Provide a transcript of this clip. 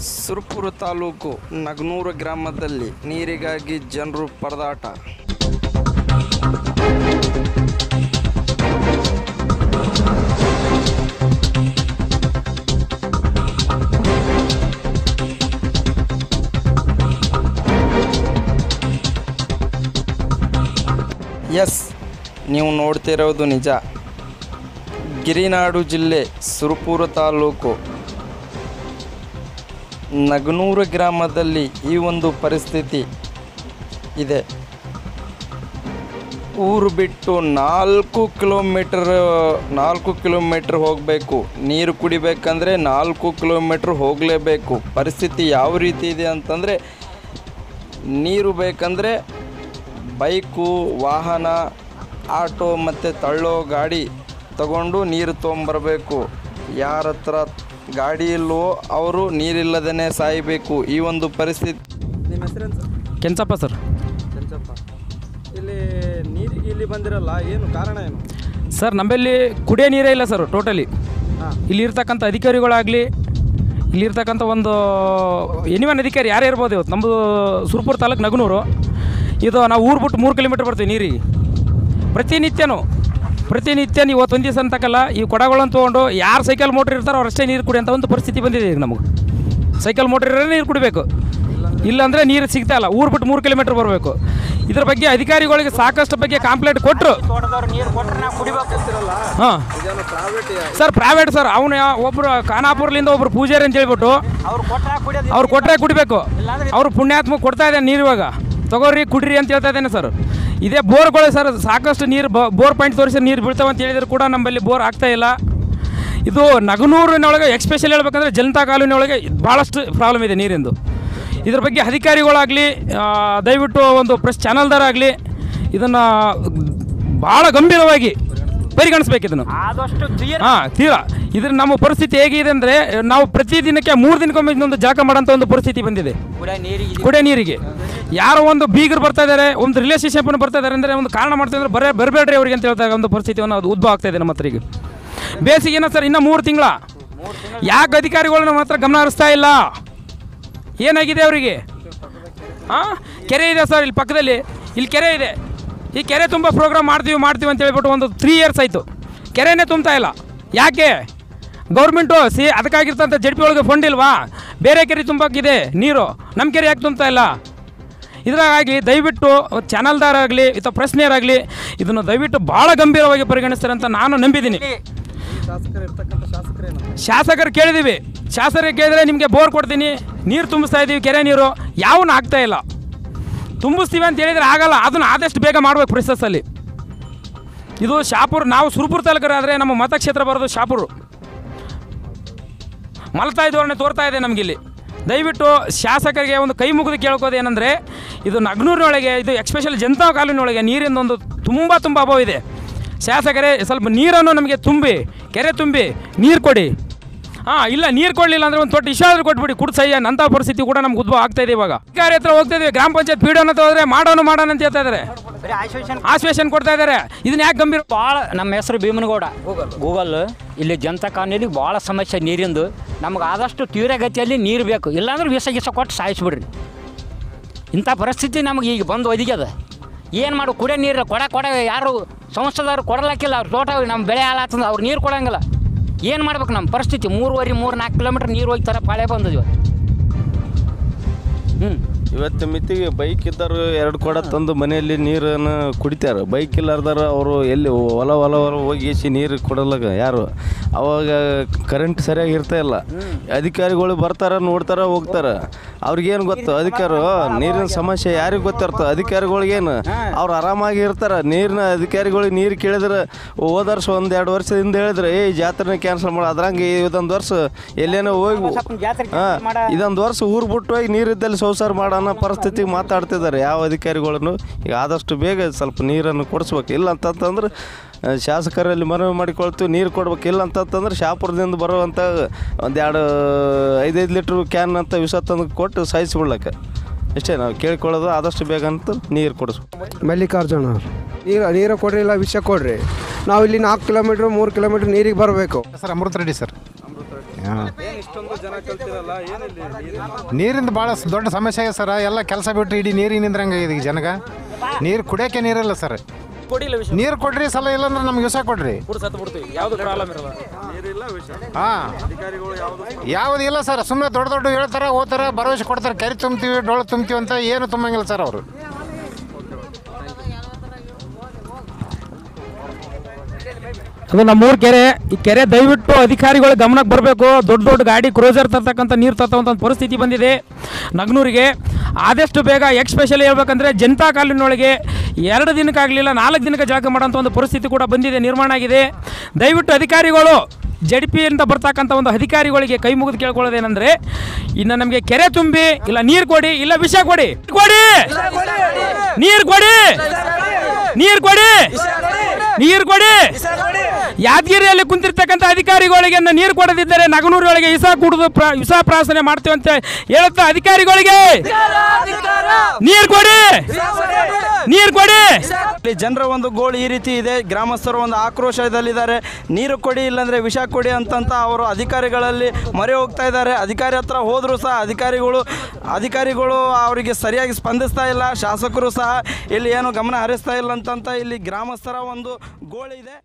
ಸುರಪುರ ತಾಲೂಕು ನಗನೂರು ಗ್ರಾಮದಲ್ಲಿ ನೀರಿಗಾಗಿ ಜನರು ಪರದಾಟ. ಎಸ್, ನೀವು ನೋಡ್ತಿರೋದು ನಿಜ. ಗಿರಿನಾಡು ಜಿಲ್ಲೆ ಸುರಪುರ ತಾಲೂಕು ನಗನೂರು ಗ್ರಾಮದಲ್ಲಿ ಈ ಒಂದು ಪರಿಸ್ಥಿತಿ ಇದೆ. ಊರು ಬಿಟ್ಟು ನಾಲ್ಕು ಕಿಲೋಮೀಟರ್, ನಾಲ್ಕು ಕಿಲೋಮೀಟ್ರ್ ಹೋಗಬೇಕು. ನೀರು ಕುಡಿಬೇಕಂದ್ರೆ ನಾಲ್ಕು ಕಿಲೋಮೀಟ್ರ್ ಹೋಗಲೇಬೇಕು. ಪರಿಸ್ಥಿತಿ ಯಾವ ರೀತಿ ಇದೆ ಅಂತಂದರೆ, ನೀರು ಬೇಕಂದರೆ ಬೈಕು, ವಾಹನ, ಆಟೋ ಮತ್ತು ತಳ್ಳೋ ಗಾಡಿ ತಗೊಂಡು ನೀರು ತೊಗೊಂಬರಬೇಕು. ಯಾರ ಹತ್ರ ಗಾಡಿ ಇಲ್ವೋ ಅವರು ನೀರಿಲ್ಲದೇ ಸಾಯಬೇಕು ಈ ಒಂದು ಪರಿಸ್ಥಿತಿ. ನಿಮ್ಮ ಹೆಸರೇನು ಸರ್? ಕೆಂಚಪ್ಪ ಸರ್. ಕೆಂಚಪ್ಪ. ಇಲ್ಲಿ ನೀರಿಗೆ ಇಲ್ಲಿ ಬಂದಿರಲ್ಲ ಏನು ಕಾರಣ ಏನು? ಸರ್ ನಮ್ಮಲ್ಲಿ ಕುಡಿಯೋ ನೀರೇ ಇಲ್ಲ ಸರ್ ಟೋಟಲಿ. ಹಾಂ. ಇಲ್ಲಿರ್ತಕ್ಕಂಥ ಅಧಿಕಾರಿಗಳಾಗಲಿ ಇಲ್ಲಿರ್ತಕ್ಕಂಥ ಒಂದು ಎನಿವನ್ ಅಧಿಕಾರಿ ಯಾರೇ ಇರ್ಬೋದು ಇವತ್ತು ನಮ್ಮದು ಸುರ್ಪುರ ತಾಲೂಕು ನಗನೂರು. ಇದು ನಾವು ಊರು ಬಿಟ್ಟು ಮೂರು ಕಿಲೋಮೀಟ್ರ್ ಬರ್ತೀವಿ ನೀರಿಗೆ. ಪ್ರತಿನಿತ್ಯನೂ. ಪ್ರತಿನಿತ್ಯ ನೀವು ಇವತ್ತು ಒಂದು ದಿವಸ ಅಂತಕ್ಕಲ್ಲ, ಈ ಕೊಡಗಳನ್ನು ತೊಗೊಂಡು ಯಾರು ಸೈಕಲ್ ಮೋಟ್ರ್ ಇರ್ತಾರೋ ಅವರಷ್ಟೇ ನೀರು ಕುಡಿ ಅಂತ ಒಂದು ಪರಿಸ್ಥಿತಿ ಬಂದಿದೆ ಈಗ ನಮಗೆ. ಸೈಕಲ್ ಮೋಟ್ರ್ ಇರೋ ನೀರು ಕುಡಿಬೇಕು. ಇಲ್ಲಾಂದರೆ ನೀರು ಸಿಗ್ತಾ ಇಲ್ಲ, ಊರು ಬಿಟ್ಟು ಮೂರು ಕಿಲೋಮೀಟ್ರ್ ಬರಬೇಕು. ಇದ್ರ ಬಗ್ಗೆ ಅಧಿಕಾರಿಗಳಿಗೆ ಸಾಕಷ್ಟು ಬಗ್ಗೆ ಕಾಂಪ್ಲೇಂಟ್ ಕೊಟ್ಟರು ಹಾಂ. ಸರ್ ಪ್ರೈವೇಟ್ ಸರ್ ಅವನು ಒಬ್ಬರು ಖಾನಾಪುರ್ಲಿಂದ ಒಬ್ರು ಪೂಜಾರಿ ಅಂತ ಹೇಳ್ಬಿಟ್ಟು ಅವ್ರು ಕೊಟ್ಟರೆ ಕುಡಿಬೇಕು. ಅವ್ರು ಪುಣ್ಯಾತ್ಮ ಕೊಡ್ತಾ ಇದ್ದಾನೆ ನೀರು ಇವಾಗ. ತಗೋರಿ, ಕುಡ್ರಿ ಅಂತ ಹೇಳ್ತಾ ಇದ್ದೇನೆ ಸರ್ ಇದೇ ಬೋರ್ಗಳು ಸರ್, ಸಾಕಷ್ಟು ನೀರು ಬೋರ್ ಪಾಯಿಂಟ್ ತೋರಿಸಿ ನೀರು ಬೀಳ್ತಾವೆ ಅಂತ ಹೇಳಿದ್ರು ಕೂಡ ನಮ್ಮಲ್ಲಿ ಬೋರ್ ಆಗ್ತಾ ಇಲ್ಲ. ಇದು ನಗನೂರಿನೊಳಗೆ ಎಕ್ಸ್ಪೆಷಲ್ ಹೇಳ್ಬೇಕಂದ್ರೆ ಜನತಾ ಕಾಲೋನಿ ಒಳಗೆ ಭಾಳಷ್ಟು ಪ್ರಾಬ್ಲಮ್ ಇದೆ ನೀರಿಂದು. ಇದ್ರ ಬಗ್ಗೆ ಅಧಿಕಾರಿಗಳಾಗಲಿ ದಯವಿಟ್ಟು ಒಂದು ಪ್ರೆಸ್ ಚಾನಲ್ದಾರಾಗಲಿ ಇದನ್ನು ಭಾಳ ಗಂಭೀರವಾಗಿ ಪರಿಗಣಿಸ್ಬೇಕು ಇದನ್ನು ಆದಷ್ಟು ಹಾಂ ತೀರಾ. ಇದ್ರ ನಮ್ಮ ಪರಿಸ್ಥಿತಿ ಹೇಗಿದೆ ಅಂದರೆ ನಾವು ಪ್ರತಿ ದಿನಕ್ಕೆ ಮೂರು ದಿನಕ್ಕೊಮ್ಮೆ ಇನ್ನೊಂದು ಜಾಗ ಮಾಡೋಂಥ ಒಂದು ಪರಿಸ್ಥಿತಿ ಬಂದಿದೆ. ಕುಡಿಯ ನೀರಿಗೆ. ಕುಡಿಯೋ ನೀರಿಗೆ. ಯಾರೋ ಒಂದು ಬೀಗರು ಬರ್ತಾ ಇದಾರೆ ಒಂದು ರಿಲೇಷನ್ಶಿಪ್ ಬರ್ತಾ ಇದಾರೆ ಅಂದರೆ ಒಂದು ಕಾರಣ ಮಾಡ್ತಾ ಇದ್ದಾರೆ ಬರೇ ಬರಬೇಡ್ರಿ ಅವ್ರಿಗೆ ಅಂತ ಹೇಳ್ತಾ ಒಂದು ಪರಿಸ್ಥಿತಿಯನ್ನು ಅದು ಉದ್ಭವ ಆಗ್ತಾ ಇದೆ ನಮ್ಮ ಹತ್ರ ಈಗ ಬೇಸಿಗೆನ ಸರ್ ಇನ್ನೂ ಮೂರು ತಿಂಗಳ. ಯಾಕೆ ಅಧಿಕಾರಿಗಳು ಮಾತ್ರ ಹತ್ರ ಗಮನ ಹರಿಸ್ತಾ ಇಲ್ಲ? ಏನಾಗಿದೆ ಅವರಿಗೆ? ಹಾಂ ಕೆರೆ ಇದೆ ಸರ್ ಇಲ್ಲಿ ಪಕ್ಕದಲ್ಲಿ. ಇಲ್ಲಿ ಕೆರೆ ಇದೆ. ಈ ಕೆರೆ ತುಂಬ ಪ್ರೋಗ್ರಾಮ್ ಮಾಡ್ತೀವಿ ಮಾಡ್ತೀವಿ ಅಂತ ಹೇಳ್ಬಿಟ್ಟು ಒಂದು ತ್ರೀ ಇಯರ್ಸ್ ಆಯಿತು. ಕೆರೆನೇ ತುಂಬ್ತಾ ಇಲ್ಲ. ಯಾಕೆ? ಗೌರ್ಮೆಂಟು ಸಿ ಅದಕ್ಕಾಗಿರ್ತಂಥ ಜಡ್ ಪಿ ಒಳಗೆ ಫಂಡ್ ಇಲ್ವಾ? ಬೇರೆ ಕೆರೆ ತುಂಬಕ್ಕಿದೆ ನೀರು. ನಮ್ಮ ಕೆರೆ ಯಾಕೆ ತುಂಬ್ತಾ ಇಲ್ಲ? ಇದರಾಗಿ ದಯವಿಟ್ಟು ಚಾನಲ್ದಾರಾಗಲಿ ಅಥವಾ ಪ್ರಶ್ನೆಯರಾಗಲಿ ಇದನ್ನು ದಯವಿಟ್ಟು ಭಾಳ ಗಂಭೀರವಾಗಿ ಪರಿಗಣಿಸ್ತಾರೆ ಅಂತ ನಾನು ನಂಬಿದ್ದೀನಿ. ಶಾಸಕರು ಶಾಸಕರು ಕೇಳಿದ್ದೀವಿ ಶಾಸಕರಿಗೆ ಕೇಳಿದ್ರೆ ನಿಮಗೆ ಬೋರ್ ಕೊಡ್ತೀನಿ. ನೀರು ತುಂಬಿಸ್ತಾ ಇದ್ದೀವಿ ಕೆರೆ ನೀರು. ಯಾವನ್ನ ಆಗ್ತಾ ಇಲ್ಲ. ತುಂಬಿಸ್ತೀವಿ ಅಂತ ಹೇಳಿದ್ರೆ ಆಗಲ್ಲ. ಅದನ್ನು ಆದಷ್ಟು ಬೇಗ ಮಾಡಬೇಕು ಪ್ರಿಸಸ್ಸಲ್ಲಿ ಇದು ಶಾಪುರ್, ನಾವು ಸುರಪುರ ತಾಲೂಕರಾದರೆ ನಮ್ಮ ಮತಕ್ಷೇತ್ರ ಬರೋದು ಶಾಪುರು. ಮಲತಾಯಿ ಧೋರಣೆ ತೋರ್ತಾ ಇದೆ ನಮಗಿಲ್ಲಿ. ದಯವಿಟ್ಟು ಶಾಸಕರಿಗೆ ಒಂದು ಕೈ ಮುಗಿದು ಕೇಳ್ಕೋದು ಏನಂದರೆ, ಇದು ನಗ್ನೂರಿನೊಳಗೆ, ಇದು ಎಕ್ಸ್ಪೆಷಲಿ ಜನತಾ ಕಾಲೋನಿಯೊಳಗೆ ನೀರಿನ ಒಂದು ತುಂಬ ತುಂಬ ಅಭಾವ ಇದೆ. ಶಾಸಕರೇ, ಸ್ವಲ್ಪ ನೀರನ್ನು ನಮಗೆ ತುಂಬಿ, ಕೆರೆ ತುಂಬಿ ನೀರು ಕೊಡಿ. ಹಾಂ ಇಲ್ಲ ನೀರು ಕೊಡಲಿಲ್ಲ ಅಂದ್ರೆ ಒಂದು ತೊಟ್ಟು ಇಶಾದ್ರೂ ಕೊಟ್ಬಿಡಿ. ಕುಡ್ಸಯ್ಯ ಅಂತ ಪರಿಸ್ಥಿತಿ ಕೂಡ ನಮ್ಗೆ ಉದ್ಭವ ಆಗ್ತಾ ಇದೆ ಇವಾಗ. ಅಧಿಕಾರಿ ಹತ್ರ ಹೋಗ್ತಾ ಇದೀವಿ. ಗ್ರಾಮ ಪಂಚಾಯತ್ ಪೀಡೋ ಅಂತ ಹೋದ್ರೆ ಮಾಡೋನು ಮಾಡೋಣ ಅಂತ ಹೇಳ್ತಾ ಇದ್ದಾರೆ ಆಶ್ವೇಷನ್ ಕೊಡ್ತಾ ಇದ್ದಾರೆ ಇದನ್ನ ಯಾಕೆ ಗಂಭೀರ ಭಾಳ ನಮ್ಮ ಹೆಸರು ಭೀಮನಗೌಡ. ಗೂಗಲ್ ಇಲ್ಲಿ ಜನತಾ ಕಾಲೋನಿಲಿ ಭಾಳ ಸಮಸ್ಯೆ ನೀರಿಂದು. ನಮ್ಗೆ ಆದಷ್ಟು ತೀವ್ರಗತಿಯಲ್ಲಿ ನೀರು ಬೇಕು. ಇಲ್ಲಾಂದ್ರೆ ವಿಷ ಗಿಸ ಕೊಟ್ಟು ಸಾಯಿಸ್ಬಿಡ್ರಿ. ಇಂಥ ಪರಿಸ್ಥಿತಿ ನಮಗೆ ಈಗ ಬಂದು ಒದಗ್ಯದ. ಏನು ಮಾಡು ಕುಡಿಯೋ ನೀರು ಕೊಡ ಕೊಡ ಯಾರು ಸಂಸ್ಥೆದವ್ರು ಕೊಡಲಕ್ಕಿಲ್ಲ. ಅವ್ರು ತೋಟ ನಮ್ಮ ಬೆಳೆ ಹಾಳಾತಂದ್ರೆ ಅವ್ರು ನೀರು ಕೊಡಂಗಿಲ್ಲ. ಏನು ಮಾಡ್ಬೇಕು ನಮ್ಮ ಪರಿಸ್ಥಿತಿ? ಮೂರುವರೆ ಮೂರು ನಾಲ್ಕು ಕಿಲೋಮೀಟ್ರ್ ನೀರು ಹೋಗ್ತಾರ ಪಾಳೆ ಬಂದದ್ವಿ ಹ್ಞೂ ಇವತ್ತು ಮಿತಿಗೆ ಬೈಕ್ ಇದ್ದರು ಎರಡು ಕೊಡ ತಂದು ಮನೆಯಲ್ಲಿ ನೀರನ್ನು ಕುಡಿತಾರೆ. ಬೈಕ್ ಇಲ್ಲಾರ್ದಾರ ಅವರು ಎಲ್ಲಿ ಹೊಲ ಹೊಲ ಹೊಲ ಹೋಗಿ ಎಸಿ ನೀರು ಕೊಡಲಾಗ ಯಾರು? ಅವಾಗ ಕರೆಂಟ್ ಸರಿಯಾಗಿ ಇರ್ತಾ ಇಲ್ಲ. ಅಧಿಕಾರಿಗಳು ಬರ್ತಾರೆ ನೋಡ್ತಾರೆ ಹೋಗ್ತಾರ. ಅವ್ರಿಗೇನು ಗೊತ್ತು? ಅಧಿಕಾರ ನೀರಿನ ಸಮಸ್ಯೆ ಯಾರಿಗೆ ಗೊತ್ತಿರ್ತದೆ? ಅಧಿಕಾರಿಗಳಿಗೇನು? ಅವ್ರು ಆರಾಮಾಗಿ ಇರ್ತಾರೆ. ನೀರಿನ ಅಧಿಕಾರಿಗಳಿಗೆ ನೀರು ಕೇಳಿದ್ರೆ ಹೋದ ವರ್ಷ ಒಂದು ಎರಡು ವರ್ಷದಿಂದ ಹೇಳಿದ್ರೆ ಏ ಈ ಜಾತ್ರೆನ ಕ್ಯಾನ್ಸಲ್ ಮಾಡಿ. ಅದ್ರಂಗೆ ಇದೊಂದು ವರ್ಷ ಎಲ್ಲೇನೋ ಹೋಗಿ ಹಾಂ ಇದೊಂದು ವರ್ಷ ಊರು ಬಿಟ್ಟು ಹೋಗಿ ನೀರಿದ್ದಲ್ಲಿ ಸಂಸಾರ ಮಾಡೋ ಅನ್ನೋ ಪರಿಸ್ಥಿತಿಗೆ ಮಾತಾಡ್ತಿದ್ದಾರೆ ಯಾವ ಅಧಿಕಾರಿಗಳನ್ನು ಈಗ ಆದಷ್ಟು ಬೇಗ ಸ್ವಲ್ಪ ನೀರನ್ನು ಕೊಡಿಸ್ಬೇಕು. ಇಲ್ಲ ಅಂತಂತಂದ್ರೆ ಶಾಸಕರಲ್ಲಿ ಮನವಿ ಮಾಡಿಕೊಳ್ತೀವಿ ನೀರು ಕೊಡ್ಬೇಕು. ಇಲ್ಲ ಅಂತಂತಂದ್ರೆ ಶಾಪುರದಿಂದ ಬರುವಂಥ ಒಂದು ಎರಡು ಐದೈದು ಲೀಟ್ರ್ ಕ್ಯಾನ್ ಅಂತ ವಿಷ ತಂದು ಕೊಟ್ಟು ಸಾಯಿಸ್ಬಿಡ್ಲಕ್ಕೆ ಇಷ್ಟೇ ನಾವು ಕೇಳ್ಕೊಳ್ಳೋದು ಆದಷ್ಟು ಬೇಗ ಅಂತ ನೀರು ಕೊಡಿಸು. ಮಲ್ಲಿಕಾರ್ಜುನ ಅವ್ರು ನೀರು ನೀರು ಕೊಡ್ರಿ ಇಲ್ಲ ವಿಷ ಕೊಡ್ರಿ. ನಾವು ಇಲ್ಲಿ ನಾಲ್ಕು ಕಿಲೋಮೀಟ್ರ್ ಮೂರು ಕಿಲೋಮೀಟ್ರ್ ನೀರಿಗೆ ಬರಬೇಕು. Sir Amrutha Reddy sir. ನೀರಿಂದ ಭಾಳ ದೊಡ್ಡ ಸಮಸ್ಯೆ ಸರ್. ಎಲ್ಲ ಕೆಲಸ ಬಿಟ್ಟು ಇಡೀ ನೀರಿಗೆ ನಿಂದ್ರಂಗೆ ಇದೆ ಈಗ ಜನಗ. ನೀರು ಕುಡಿಯೋಕೆ ನೀರಿಲ್ಲ ಸರ್. ಕೊಡಿಲ್ಲ ವಿಷಯ ನೀರು ಕೊಡ್ರಿ ಸಲ ಇಲ್ಲಾಂದ್ರೆ ನಮ್ಗೆ ವಿಷ ಕೊಡ್ರಿ. ಯಾವ್ದು ಸತ್ತು ಬಿಡ್ತೀವಿ. ಯಾವುದು ಪ್ರಾಬ್ಲಮ್ ಇರಲ್ಲ ನೀರಿಲ್ಲ ವಿಷಯ ಹಾಂ. ಅಧಿಕಾರಿಗಳು ಯಾವುದು ಯಾವುದು ಇಲ್ಲ ಸರ್ ಸುಮ್ಮನೆ ದೊಡ್ಡ ದೊಡ್ಡ ಹೇಳ್ತಾರ ಓದ್ತಾರ ಭರವಸೆ ಕೊಡ್ತಾರೆ ಕರಿ ತುಂಬ್ತೀವಿ ಡೊಳ್ಳು ತುಂಬ್ತೀವಿ ಅಂತ ಏನು ತುಂಬಂಗಿಲ್ಲ ಸರ್ ಅವರು. ಅದು ನಮ್ಮೂರ ಕೆರೆ, ಈ ಕೆರೆ ದಯವಿಟ್ಟು ಅಧಿಕಾರಿಗಳು ಗಮನಕ್ಕೆ ಬರಬೇಕು. ದೊಡ್ಡ ದೊಡ್ಡ ಗಾಡಿ ಕ್ರೋಸರ್ ತರ್ತಕ್ಕಂಥ ನೀರು ತರ್ತಕ್ಕಂಥ ಪರಿಸ್ಥಿತಿ ಬಂದಿದೆ ನಗ್ನೂರಿಗೆ. ಆದಷ್ಟು ಬೇಗ ಎಕ್ಸ್ಪೆಷಲಿ ಹೇಳ್ಬೇಕಂದ್ರೆ ಜನತಾ ಕಾಲೋನಿಯೊಳಗೆ ಎರಡು ದಿನಕ್ಕಾಗಲಿಲ್ಲ ನಾಲ್ಕು ದಿನಕ್ಕೆ ಜಾಗ ಮಾಡೋಂಥ ಒಂದು ಪರಿಸ್ಥಿತಿ ಕೂಡ ಬಂದಿದೆ, ನಿರ್ಮಾಣ ಆಗಿದೆ. ದಯವಿಟ್ಟು ಅಧಿಕಾರಿಗಳು ಜಡ್ ಪಿ ಅಂತ ಬರ್ತಕ್ಕಂಥ ಒಂದು ಅಧಿಕಾರಿಗಳಿಗೆ ಕೈ ಮುಗಿದು ಕೇಳ್ಕೊಳ್ಳೋದೇನೆಂದರೆ, ಇನ್ನು ನಮಗೆ ಕೆರೆ ತುಂಬಿ, ಇಲ್ಲ ನೀರು ಕೊಡಿ, ಇಲ್ಲ ವಿಷ ಕೊಡಿ. ಕೊಡಿ! ನೀರು ಕೊಡಿ! ನೀರು ಕೊಡಿ! ನೀರು ಕೊಡಿ. ಯಾದಗಿರಿಯಲ್ಲಿ ಕುಂತಿರ್ತಕ್ಕಂಥ ಅಧಿಕಾರಿಗಳಿಗೆ ನೀರು ಕೊಡದಿದ್ದರೆ ನಗನೂರುಗಳಿಗೆ ಇಸ ಕುಡಿದು ಪ್ರ ಪ್ರಾರ್ಥನೆ ಪ್ರಾಸನೆ ಮಾಡ್ತೀವಿ ಅಂತ ಹೇಳುತ್ತಾ ಅಧಿಕಾರಿಗಳಿಗೆ ನೀರು ಕೊಡಿ. ನೀರು ಕೊಡಿ. ಇಲ್ಲಿ ಜನರ ಒಂದು ಗೋಳು ಈ ರೀತಿ ಇದೆ. ಗ್ರಾಮಸ್ಥರು ಒಂದು ಆಕ್ರೋಶದಲ್ಲಿದ್ದಾರೆ ನೀರು ಕೊಡಿ, ಇಲ್ಲಾಂದ್ರೆ ವಿಷ ಕೊಡಿ ಅಂತಂತ ಅವರು ಅಧಿಕಾರಿಗಳಲ್ಲಿ ಮೊರೆ ಹೋಗ್ತಾ ಇದ್ದಾರೆ. ಅಧಿಕಾರಿ ಹತ್ರ ಹೋದರೂ ಸಹ ಅಧಿಕಾರಿಗಳು ಅಧಿಕಾರಿಗಳು ಅವರಿಗೆ ಸರಿಯಾಗಿ ಸ್ಪಂದಿಸ್ತಾ ಇಲ್ಲ. ಶಾಸಕರು ಸಹ ಇಲ್ಲಿ ಏನು ಗಮನ ಹರಿಸ್ತಾ ಇಲ್ಲ ಅಂತಂತ ಇಲ್ಲಿ ಗ್ರಾಮಸ್ಥರ ಒಂದು ಗೋಳಿದೆ